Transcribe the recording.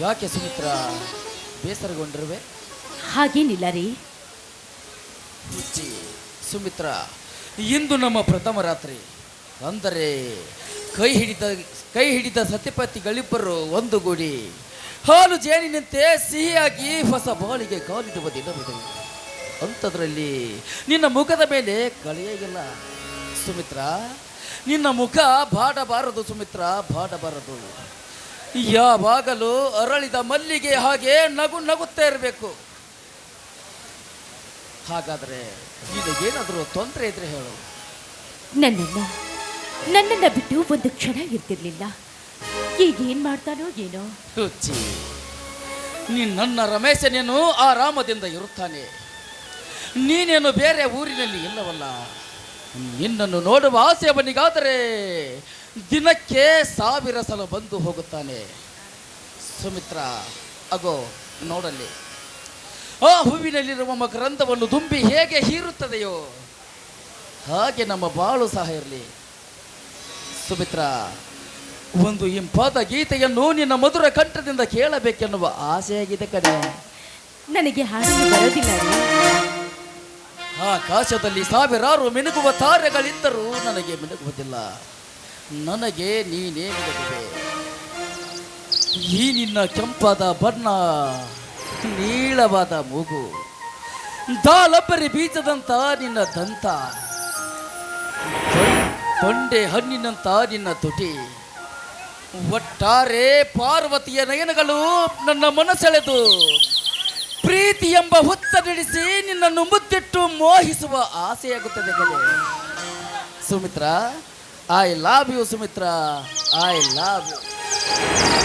ಯಾಕೆ ಸುಮಿತ್ರ ಬೇಸರಗೊಂಡಿರುವೆ? ಹಾಗೇನಿಲ್ಲ ರೀ ಸುಮಿತ್ರ ಇಂದು ನಮ್ಮ ಪ್ರಥಮ ರಾತ್ರಿ. ಅಂದರೆ ಕೈ ಹಿಡಿದ ಕೈ ಹಿಡಿದ ಸತ್ಯಪತಿಗಳಿಬ್ಬರು ಒಂದುಗೂಡಿ. ಹಾಲು ಜೇನಿನಂತೆ ಸಿಹಿಯಾಗಿ ಹೊಸ ಬಾಳಿಗೆ ಕಾಲಿಡುವ ದಿನವಿದೆ. ಅಂಥದ್ರಲ್ಲಿ ನಿನ್ನ ಮುಖದ ಮೇಲೆ ಕಳೆಯಾಗಿಲ್ಲ. ಸುಮಿತ್ರ ನಿನ್ನ ಮುಖ ಬಾಡಬಾರದು ಸುಮಿತ್ರ ಬಾಡಬಾರದು. ಯಾವಾಗಲೂ ಅರಳಿದ ಮಲ್ಲಿಗೆ ಹಾಗೆ ನಗು ನಗುತ್ತಾ ಇರಬೇಕು. ಹಾಗಾದ್ರೆ ಏನಾದರೂ ತೊಂದರೆ ಇದ್ರೆ ಹೇಳು. ನನ್ನನ್ನ ನನ್ನನ್ನ ಬಿಟ್ಟು ಒಂದು ಕ್ಷಣ ಇರ್ತಿರ್ಲಿಲ್ಲ. ಈಗ ಏನ್ ಮಾಡ್ತಾನೋ ಏನೋ. ರುಚಿ ನೀನ್ ನನ್ನ ರಮೇಶನೇನು ಆರಾಮದಿಂದ ಇರುತ್ತಾನೆ. ನೀನೇನು ಬೇರೆ ಊರಿನಲ್ಲಿ ಇಲ್ಲವಲ್ಲ. ನಿನ್ನನ್ನು ನೋಡುವ ಆಸೆ ಅವನಿಗಾದರೆ ದಿನಕ್ಕೆ ಸಾವಿರ ಸಲ ಬಂದು ಹೋಗುತ್ತಾನೆ. ಸುಮಿತ್ರ ಅಗೋ ನೋಡಲ್ಲಿ ಆ ಹೂವಿನಲ್ಲಿರುವ ಮಕರಂದವನ್ನು ದುಂಬಿ ಹೇಗೆ ಹೀರುತ್ತದೆಯೋ? ಹಾಗೆ ನಮ್ಮ ಬಾಳು ಸಹ ಇರಲಿ. ಸುಮಿತ್ರ ಒಂದು ಇಂಪಾದ ಗೀತೆಯನ್ನು ನಿನ್ನ ಮಧುರ ಕಂಠದಿಂದ ಕೇಳಬೇಕೆನ್ನುವ ಆಸೆಯಾಗಿದೆ ಕಡೆ ನನಗೆ ಹಾಡಲು ಬರೋದಿಲ್ಲ ರೀ. ಆಕಾಶದಲ್ಲಿ ಸಾವಿರಾರು ಮಿನುಗುವ ತಾರೆಗಳಿದ್ದರೂ ನನಗೆ ಮಿನುಗುವುದಿಲ್ಲ. ನನಗೆ ನೀನೇ ಮಿನುಗುವೆ ಈ ನಿನ್ನ ಕೆಂಪಾದ ಬಣ್ಣ ನೀಳವಾದ ಮೂಗು, ದಾಲಬ್ಬರಿ ಬೀಜದಂತ ನಿನ್ನ ದಂತ ಬಂಡೆ ಹಣ್ಣಿನಂತ ನಿನ್ನ ತುಟಿ. ಒಟ್ಟಾರೆ ಪಾರ್ವತಿಯ ನಯನಗಳು ನನ್ನ ಮನಸೆಳೆದು, ಪ್ರೀತಿ ಎಂಬ ನಡೆಸಿ ನಿನ್ನನ್ನು ಮುದ್ದಿಟ್ಟು ಮೋಹಿಸುವ ಆಸೆಯಾಗುತ್ತದೆ Sumitra I love you, Sumitra. I love you.